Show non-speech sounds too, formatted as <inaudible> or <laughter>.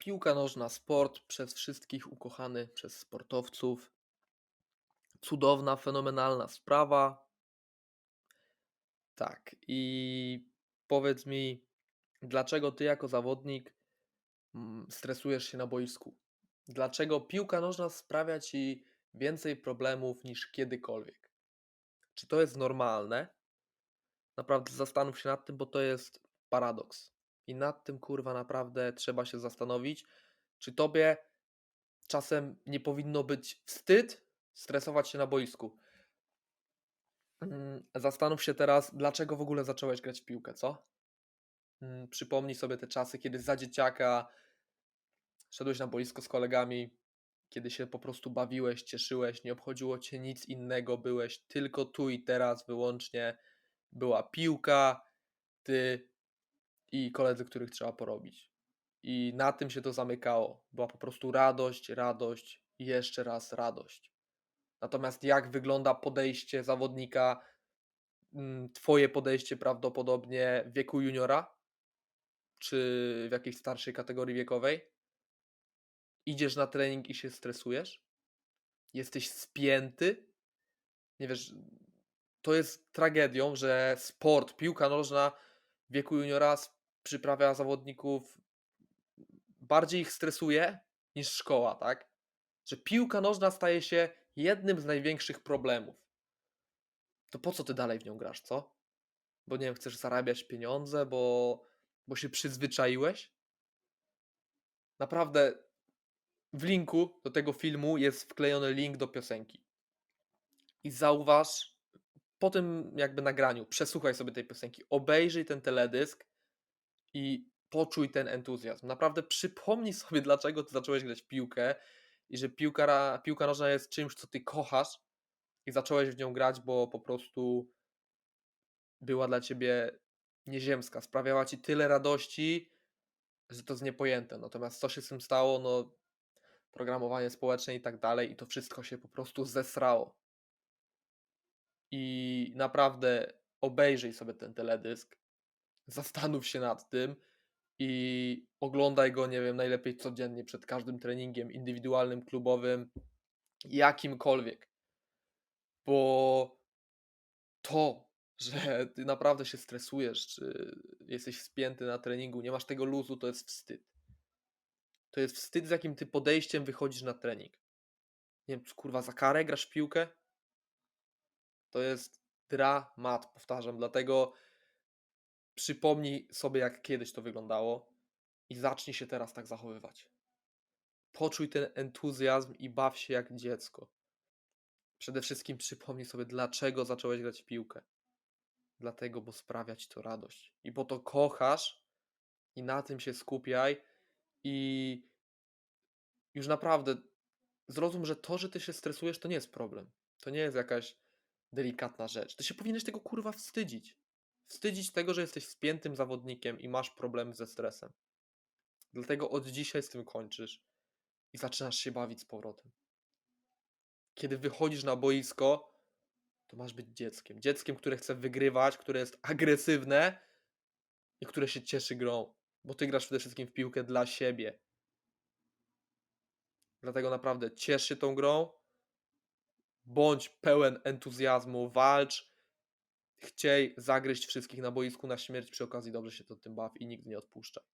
Piłka nożna, sport przez wszystkich ukochany przez sportowców. Cudowna, fenomenalna sprawa. Tak, i powiedz mi, dlaczego ty jako zawodnik mm, stresujesz się na boisku? Dlaczego piłka nożna sprawia ci więcej problemów niż kiedykolwiek? Czy to jest normalne? Naprawdę zastanów się nad tym, bo to jest paradoks. I nad tym kurwa naprawdę trzeba się zastanowić, czy tobie czasem nie powinno być wstyd stresować się na boisku. Mm, Zastanów się teraz, dlaczego w ogóle zacząłeś grać w piłkę, co? Mm, Przypomnij sobie te czasy, kiedy za dzieciaka szedłeś na boisko z kolegami, kiedy się po prostu bawiłeś, cieszyłeś, nie obchodziło cię nic innego, byłeś tylko tu i teraz wyłącznie. Była piłka, ty i koledzy, których trzeba porobić. I na tym się to zamykało. Była po prostu radość, radość i jeszcze raz radość. Natomiast jak wygląda podejście zawodnika, mm, twoje podejście prawdopodobnie w wieku juniora, czy w jakiejś starszej kategorii wiekowej? Idziesz na trening i się stresujesz? Jesteś spięty? Nie wiesz, to jest tragedią, że sport, piłka nożna w wieku juniora przyprawia zawodników, bardziej ich stresuje niż szkoła, tak? Że piłka nożna staje się jednym z największych problemów. To po co ty dalej w nią grasz, co? Bo nie wiem, chcesz zarabiać pieniądze, bo, bo się przyzwyczaiłeś? Naprawdę, w linku do tego filmu jest wklejony link do piosenki. I zauważ, po tym jakby nagraniu, przesłuchaj sobie tej piosenki, obejrzyj ten teledysk i poczuj ten entuzjazm. Naprawdę przypomnij sobie, <laughs> dlaczego ty zacząłeś grać w piłkę i że piłka, piłka nożna jest czymś, co ty kochasz i zacząłeś w nią grać, bo po prostu była dla ciebie nieziemska. Sprawiała ci tyle radości, że to jest niepojęte. Natomiast co się z tym stało? No, programowanie społeczne i tak dalej, i to wszystko się po prostu zesrało. I naprawdę obejrzyj sobie ten teledysk, zastanów się nad tym i oglądaj go, nie wiem, najlepiej codziennie przed każdym treningiem indywidualnym, klubowym, jakimkolwiek. Bo to, że ty naprawdę się stresujesz, czy jesteś spięty na treningu, nie masz tego luzu, to jest wstyd. To jest wstyd, z jakim ty podejściem wychodzisz na trening. Nie wiem, kurwa, za karę grasz piłkę? To jest dramat, powtarzam. Dlatego przypomnij sobie, jak kiedyś to wyglądało i zacznij się teraz tak zachowywać. Poczuj ten entuzjazm i baw się jak dziecko. Przede wszystkim przypomnij sobie, dlaczego zacząłeś grać w piłkę. Dlatego, bo sprawia ci to radość. I bo to kochasz i na tym się skupiaj i już naprawdę zrozum, że to, że ty się stresujesz, to nie jest problem. To nie jest jakaś delikatna rzecz. Ty się powinieneś tego kurwa wstydzić. Wstydzić tego, że jesteś spiętym zawodnikiem i masz problemy ze stresem. Dlatego od dzisiaj z tym kończysz i zaczynasz się bawić z powrotem. Kiedy wychodzisz na boisko, to masz być dzieckiem. Dzieckiem, które chce wygrywać, które jest agresywne i które się cieszy grą. Bo ty grasz przede wszystkim w piłkę dla siebie. Dlatego naprawdę ciesz się tą grą, bądź pełen entuzjazmu, walcz, chciej zagryźć wszystkich na boisku na śmierć, przy okazji dobrze się to tym baw i nigdy nie odpuszczaj.